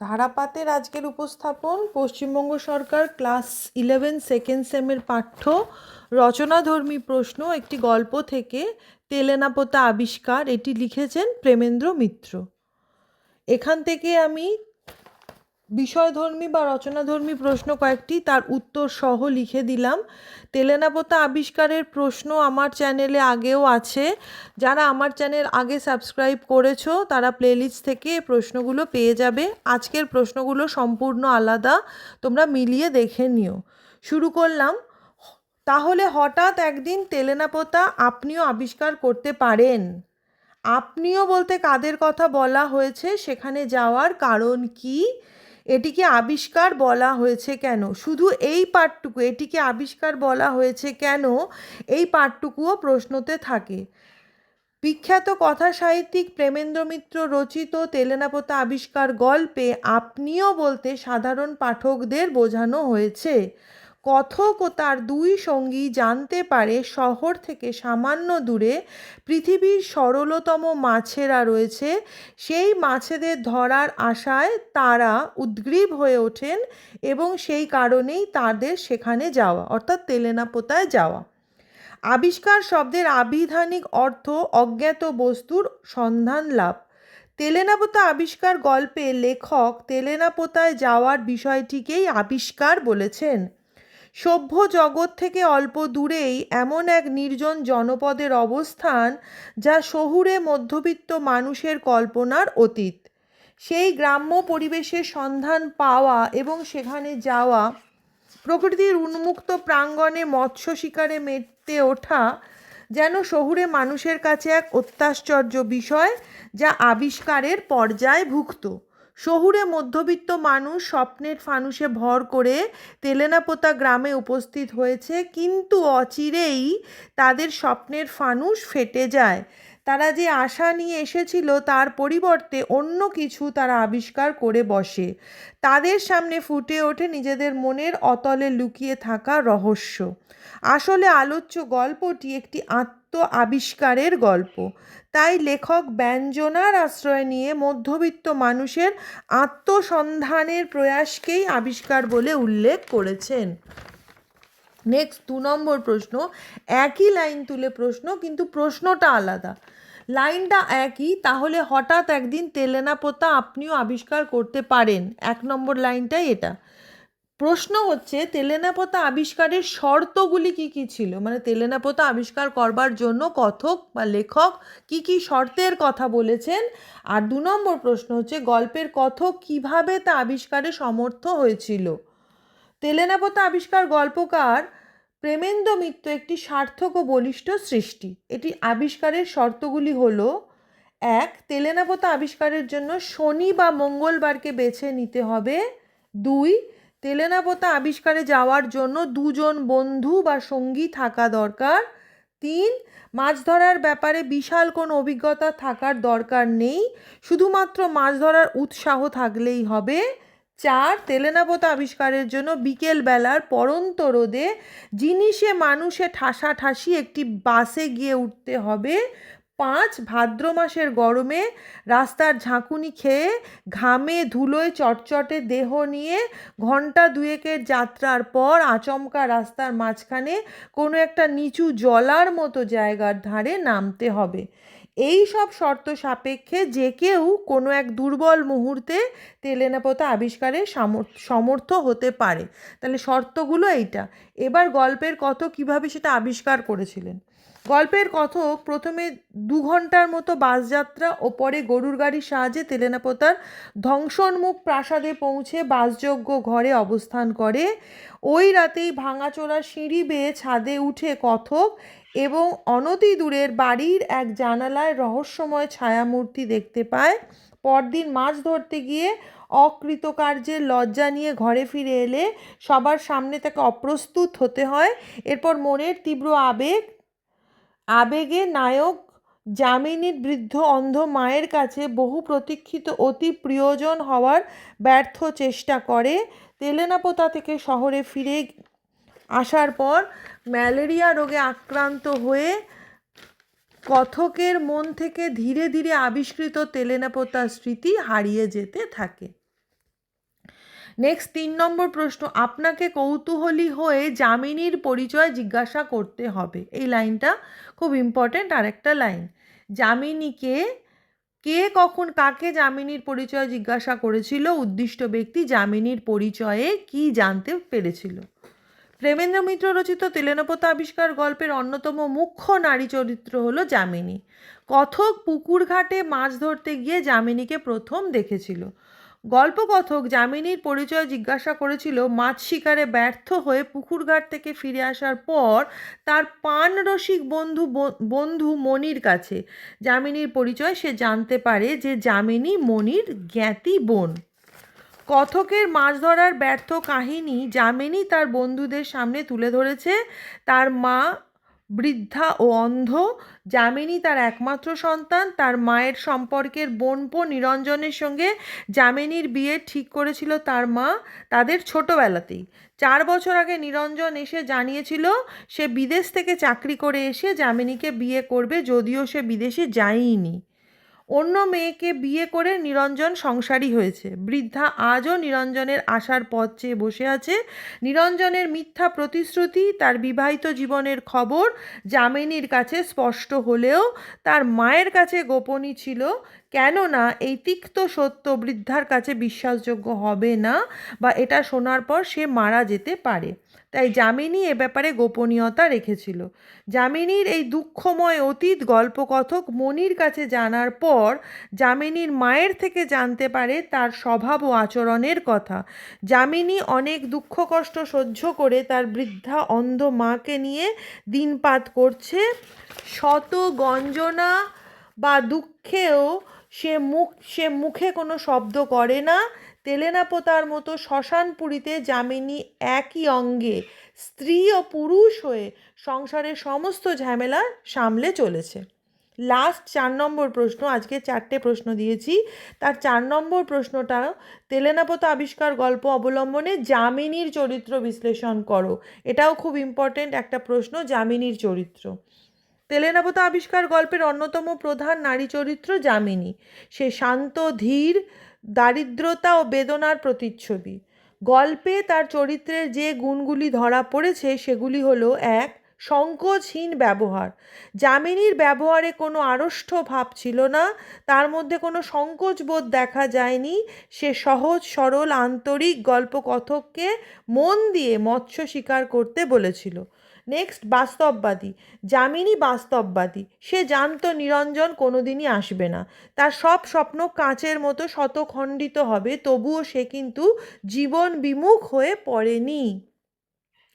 ধারাপাতের আজকের উপস্থাপন, পশ্চিমবঙ্গ সরকার ক্লাস ইলেভেন সেকেন্ড সেমের পাঠ্য, রচনাধর্মী প্রশ্ন, একটি গল্প থেকে তেলেনাপোতা আবিষ্কার, এটি লিখেছেন প্রেমেন্দ্র মিত্র। এখান থেকে আমি বিষয়ধর্মী বা রচনাধর্মী প্রশ্ন কয়েকটি, তার উত্তর সহ লিখে দিলাম। তেলেনাপোতা আবিষ্কারের প্রশ্ন আমার চ্যানেলে আগেও আছে। যারা আমার চ্যানেল আগে সাবস্ক্রাইব করেছ, তারা প্লেলিস্ট থেকে প্রশ্নগুলো পেয়ে যাবে। আজকের প্রশ্নগুলো সম্পূর্ণ আলাদা, তোমরা মিলিয়ে দেখে নিও। শুরু করলাম। তাহলে হঠাৎ একদিন তেলেনাপোতা আপনিও আবিষ্কার করতে পারেন। আপনিও বলতে কাদের কথা বলা হয়েছে, সেখানে যাওয়ার কারণ কি? এটিকে আবিষ্কার বলা হয়েছে কেন? শুধু এই পাঠটুকু, এটিকে আবিষ্কার বলা হয়েছে কেন? এই পাঠটুকুও প্রশ্নতে থাকে। বিখ্যাত কথা সাহিত্যিক প্রেমেন্দ্র মিত্র রচিত তেলেনাপোতা আবিষ্কার গল্পে আপনিও বলতে সাধারণ পাঠকদের বোঝানো হয়েছে। কথক ও তার দুই সঙ্গী জানতে পারে শহর থেকে সামান্য দূরে পৃথিবীর সরলতম মাছেরা রয়েছে। সেই মাছেদের ধরার আশায় তারা উদ্গ্রীব হয়ে ওঠেন এবং সেই কারণেই তাদের সেখানে যাওয়া, অর্থাৎ তেলেনাপোতায় যাওয়া। আবিষ্কার শব্দের আবিধানিক অর্থ অজ্ঞাত বস্তুর সন্ধান লাভ। তেলেনাপোতা আবিষ্কার গল্পে লেখক তেলেনাপোতায় যাওয়ার বিষয়টিকেই আবিষ্কার বলেছেন। সভ্য জগৎ থেকে অল্প দূরেই এমন এক নির্জন জনপদের অবস্থান যা শহুরে মধ্যবিত্ত মানুষের কল্পনার অতীত। সেই গ্রাম্য পরিবেশের সন্ধান পাওয়া এবং সেখানে যাওয়া, প্রকৃতির উন্মুক্ত প্রাঙ্গণে মৎস্য শিকারে মেতে ওঠা যেন শহুরে মানুষের কাছে এক অত্যাশ্চর্য বিষয় যা আবিষ্কারের পর্যায়ভুক্ত। শহুরে মধ্যবিত্ত মানুষ স্বপ্নের ফানুষে ভর করে তেলেনাপোতা গ্রামে উপস্থিত হয়েছে, কিন্তু অচিরেই তাদের স্বপ্নের ফানুষ ফেটে যায়। তারা যে আশা নিয়ে এসেছিল, তার পরিবর্তে অন্য কিছু তারা আবিষ্কার করে বসে। তাদের সামনে ফুটে ওঠে নিজেদের মনের অতলে লুকিয়ে থাকা রহস্য। আসলে আলোচ্য গল্পটি একটি আত্ম আবিষ্কারের গল্প। তাই লেখক ব্যঞ্জনার আশ্রয় নিয়ে মধ্যবিত্ত মানুষের আত্মসন্ধানের প্রয়াসকেই আবিষ্কার বলে উল্লেখ করেছেন। নেক্সট দু নম্বর প্রশ্ন। একই লাইন তুলে প্রশ্ন, কিন্তু প্রশ্নটা আলাদা। লাইনটা একই, তাহলে হঠাৎ একদিন তেলেনাপোতা আপনিও আবিষ্কার করতে পারেন। এক নম্বর লাইনটাই এটা। প্রশ্ন হচ্ছে, তেলেনাপোতা আবিষ্কারের শর্তগুলি কি কি ছিল? মানে তেলেনাপোতা আবিষ্কার করবার জন্য কথক বা লেখক কি কি শর্তের কথা বলেছেন? আর দু নম্বর প্রশ্ন হচ্ছে, গল্পের কথক কীভাবে তা আবিষ্কারে সমর্থ হয়েছিল? তেলেনাপোতা আবিষ্কার গল্পকার প্রেমেন্দ্র মিত্র একটি সার্থক ও বলিষ্ঠ সৃষ্টি। এটি আবিষ্কারের শর্তগুলি হলো, এক, তেলেনাপোতা আবিষ্কারের জন্য শনি বা মঙ্গলবারকে বেছে নিতে হবে। দুই তেলেনাপোতা আবিষ্কারে যাওয়ার জন্য দুজন বন্ধু বা সঙ্গী থাকা দরকার। তিন, মাছ ধরার ব্যাপারে বিশাল কোনো অভিজ্ঞতা থাকার দরকার নেই, শুধুমাত্র মাছ ধরার উৎসাহ থাকলেই হবে। চার তেলেনাপোতা আবিষ্কারের জন্য বিকেলবেলার পরন্ত রোদে জিনিসে মানুষে ঠাসাঠাসি একটি বাসে গিয়ে উঠতে হবে। পাঁচ ভাদ্র মাসের গরমে রাস্তার ঝাঁকুনি খেয়ে ঘামে ধুলোয় চটচটে দেহ নিয়ে ঘণ্টা দুয়েকের যাত্রার পর আচমকা রাস্তার মাঝখানে কোনো একটা নিচু জলার মতো জায়গার ধারে নামতে হবে। এই সব শর্ত সাপেক্ষে যে কেউ কোনো এক দুর্বল মুহূর্তে তেলেনাপোতা আবিষ্কারে সমর্থ হতে পারে। তাহলে শর্তগুলো এইটা। এবার গল্পের কত কীভাবে সেটা আবিষ্কার করেছিলেন? গল্পের কথক প্রথমে দু ঘণ্টার মতো বাসযাত্রা ও পরে গরুর গাড়ির সাহায্যে তেলেনাপোতার ধ্বংসন্মুখ প্রাসাদে পৌঁছে বাসযোগ্য ঘরে অবস্থান করে। ওই রাতেই ভাঙাচোরা সিঁড়ি বেয়ে ছাদে উঠে কথক এবং অনতি দূরের বাড়ির এক জানালায় রহস্যময় ছায়ামূর্তি দেখতে পায়। পরদিন মাছ ধরতে গিয়ে অকৃতকার্যের লজ্জা নিয়ে ঘরে ফিরে এলে সবার সামনে তাকে অপ্রস্তুত হতে হয়। এরপর মনের তীব্র আবেগ আবেগে নায়ক যামিনীর বৃদ্ধ অন্ধ মায়ের কাছে বহু প্রতীক্ষিত অতি প্রিয়জন হওয়ার ব্যর্থ চেষ্টা করে। তেলেনাপোতা থেকে শহরে ফিরে আসার পর ম্যালেরিয়া রোগে আক্রান্ত হয়ে কথকের মন থেকে ধীরে ধীরে আবিষ্কৃত তেলেনাপোতার স্মৃতি হারিয়ে যেতে থাকে। নেক্সট তিন নম্বর প্রশ্ন, আপনাকে কৌতূহলী হয়ে যামিনীর পরিচয় জিজ্ঞাসা করতে হবে। এই লাইনটা খুব ইম্পর্ট্যান্ট আরেকটা লাইন। যামিনীকে, কে কখন, কাকে যামিনীর পরিচয় জিজ্ঞাসা করেছিল? উদ্দিষ্ট ব্যক্তি যামিনীর পরিচয়ে কি জানতে পেরেছিল? প্রেমেন্দ্র মিত্র রচিত তেলেনপতা আবিষ্কার গল্পের অন্যতম মুখ্য নারী চরিত্র হলো যামিনী। কথক পুকুর ঘাটে মাছ ধরতে গিয়ে যামিনীকে প্রথম দেখেছিল। গল্পকথক যামিনীর পরিচয় জিজ্ঞাসা করেছিল, মাছ শিকারে ব্যর্থ হয়ে পুকুরঘাট থেকে ফিরে আসার পর তার পান রসিক বন্ধু বন্ধু মনির কাছে। যামিনীর পরিচয় সে জানতে পারে যে যামিনী মনির জ্ঞাতি বোন। কথকের মাছ ধরার ব্যর্থ কাহিনী যামিনী তার বন্ধুদের সামনে তুলে ধরেছে। তার মা বৃদ্ধা ও অন্ধ। যামিনী তার একমাত্র সন্তান। তার মায়ের সম্পর্কের বোনপো নিরঞ্জনের সঙ্গে যামিনীর বিয়ে ঠিক করেছিল তার মা তাদের ছোটোবেলাতেই। চার বছর আগে নিরঞ্জন এসে জানিয়েছিল, সে বিদেশ থেকে চাকরি করে এসে যামিনীকে বিয়ে করবে, যদিও সে বিদেশে যায়নি অন্য মেয়েকে বিয়ে করে নিরঞ্জন সংসারী হয়েছে। বৃদ্ধা আজও নিরঞ্জনের আশার পথ চেয়ে বসে আছে। নিরঞ্জনের মিথ্যা প্রতিশ্রুতি, তার বিবাহিত জীবনের খবর যামিনীর কাছে স্পষ্ট হলেও তার মায়ের কাছে গোপনই ছিল কেননা এই তিক্ত সত্য বৃদ্ধার কাছে বিশ্বাসযোগ্য হবে না বা এটা শোনার পর সে মারা যেতে পারে। তাই যামিনী এ ব্যাপারে গোপনীয়তা রেখেছিল। যামিনীর এই দুঃখময় অতীত গল্পকথক মনির কাছে জানার পর যামিনীর মায়ের থেকে জানতে পারে তার স্বভাব ও আচরণের কথা। যামিনী অনেক দুঃখ কষ্ট সহ্য করে তার বৃদ্ধা অন্ধ মাকে নিয়ে দিনপাত করছে। শত গঞ্জনা বা দুঃখেও সে মুখ, সে মুখে কোনো শব্দ করে না। তেলেনাপোতার মতো শ্মশানপুরীতে যামিনী একই অঙ্গে স্ত্রী ও পুরুষ হয়ে সংসারের সমস্ত ঝামেলা সামলে চলেছে। লাস্ট চার নম্বর প্রশ্ন, আজকে চারটে প্রশ্ন দিয়েছি। তার চার নম্বর প্রশ্নটা, তেলেনাপোতা আবিষ্কার গল্প অবলম্বনে যামিনীর চরিত্র বিশ্লেষণ করো। এটাও খুব ইম্পর্টেন্ট একটা প্রশ্ন, যামিনীর চরিত্র। তেলেনাপোতা আবিষ্কার গল্পের অন্যতম প্রধান নারী চরিত্র যামিনী। সে শান্ত, ধীর, দারিদ্রতা ও বেদনার প্রতিচ্ছবি। গল্পে তার চরিত্রের যে গুণগুলি ধরা পড়েছে, সেগুলি হলো, এক, সংকোচহীন ব্যবহার। যামিনীর ব্যবহারে কোনো আড়ষ্ট ভাব ছিল না, তার মধ্যে কোনো সংকোচ বোধ দেখা যায়নি। সে সহজ, সরল, আন্তরিক গল্পকথককে মন দিয়ে মৎস্য শিকার করতে বলেছিল। নেক্সট বাস্তববাদী। যামিনী বাস্তববাদী। সে জানত নিরঞ্জন কোনোদিনই আসবে না। তার সব স্বপ্ন কাঁচের মতো শতখণ্ডিত হবে, তবুও সে কিন্তু জীবন বিমুখ হয়ে পড়েনি।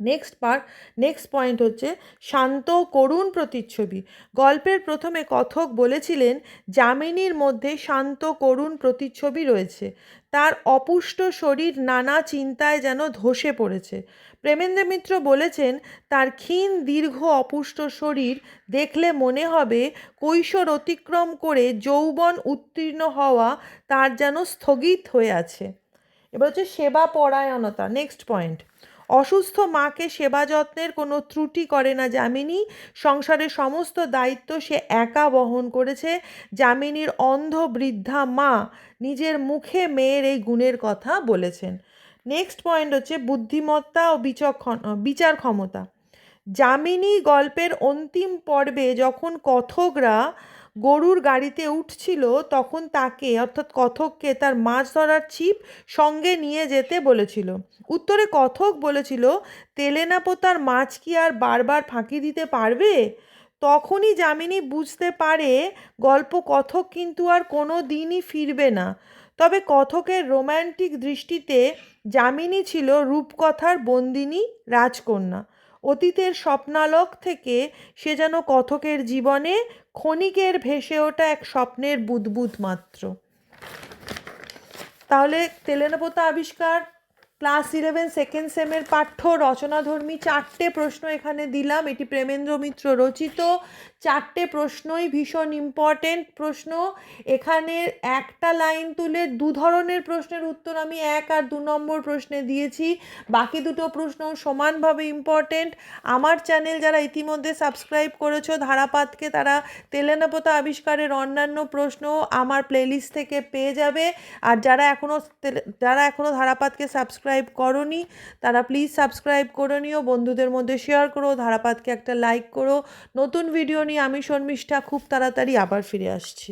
নেক্সট পার্ট নেক্সট পয়েন্ট হচ্ছে শান্ত করুণ প্রতিচ্ছবি। গল্পের প্রথমে কথক বলেছিলেন, যামিনীর মধ্যে শান্ত করুণ প্রতিচ্ছবি রয়েছে। তার অপুষ্ট শরীর নানা চিন্তায় যেন ধসে পড়েছে। প্রেমেন্দ্র মিত্র বলেছেন, তার ক্ষীণ দীর্ঘ অপুষ্ট শরীর দেখলে মনে হবে কৈশোর অতিক্রম করে যৌবন উত্তীর্ণ হওয়া তার যেন স্থগিত হয়ে আছে। এবার হচ্ছে সেবা পরায়ণতা নেক্সট পয়েন্ট অসুস্থ মাকে সেবা যত্নের কোনো ত্রুটি করে না যামিনী। সংসারের সমস্ত দায়িত্ব সে একা বহন করেছে। যামিনীর অন্ধ বৃদ্ধা মা নিজের মুখে মেয়ের এই গুণের কথা বলেছেন। নেক্সট পয়েন্ট হচ্ছে বুদ্ধিমত্তা ও বিচক্ষণ, বিচার ক্ষমতা। যামিনী গল্পের অন্তিম পর্বে যখন কথকরা গরুর গাড়িতে উঠছিল, তখন তাকে, অর্থাৎ কথককে, তার মাছ ধরার ছিপ সঙ্গে নিয়ে যেতে বলেছিল। উত্তরে কথক বলেছিল, তেলেনাপোতার মাছ কি আর বারবার ফাঁকি দিতে পারবে? তখনই যামিনী বুঝতে পারে, গল্প কথক কিন্তু আর কোনো দিনই ফিরবে না। তবে কথকের রোম্যান্টিক দৃষ্টিতে যামিনী ছিল রূপকথার বন্দিনী, রাজকন্যা। অতীতের স্বপ্নালক থেকে সে যেন কথকের জীবনে ক্ষণিকের ভেসে ওঠা এক স্বপ্নের বুদবুদ মাত্র। তাহলে তেলেনপোতা আবিষ্কার ক্লাস ইলেভেন, সেকেন্ড সেমের পাঠ্য, রচনাধর্মী চারটে প্রশ্ন এখানে দিলাম। এটি প্রেমেন্দ্র মিত্র রচিত। চারটে প্রশ্নই ভীষণ ইম্পর্টেন্ট প্রশ্ন। এখানে একটা লাইন তুলে দু ধরনের প্রশ্নের উত্তর আমি এক আর দু নম্বর প্রশ্নে দিয়েছি। বাকি দুটো প্রশ্ন সমানভাবে ইম্পর্টেন্ট আমার চ্যানেল যারা ইতিমধ্যে সাবস্ক্রাইব করেছ, ধারাপাতকে তারা তেলেনাপোতা আবিষ্কারের অন্যান্য প্রশ্ন আমার প্লেলিস্ট থেকে পেয়ে যাবে। আর যারা এখনও যারা এখনও ধারাপাতকে সাবস্ক্রাইব করনি, তারা প্লিজ সাবস্ক্রাইব করে নিও, বন্ধুদের মধ্যে শেয়ার করো, ধারাপাতকে একটা লাইক করো। নতুন ভিডিও নিয়ে আমি শর্মিষ্ঠা, খুব তাড়াতাড়ি আবার ফিরে আসছি।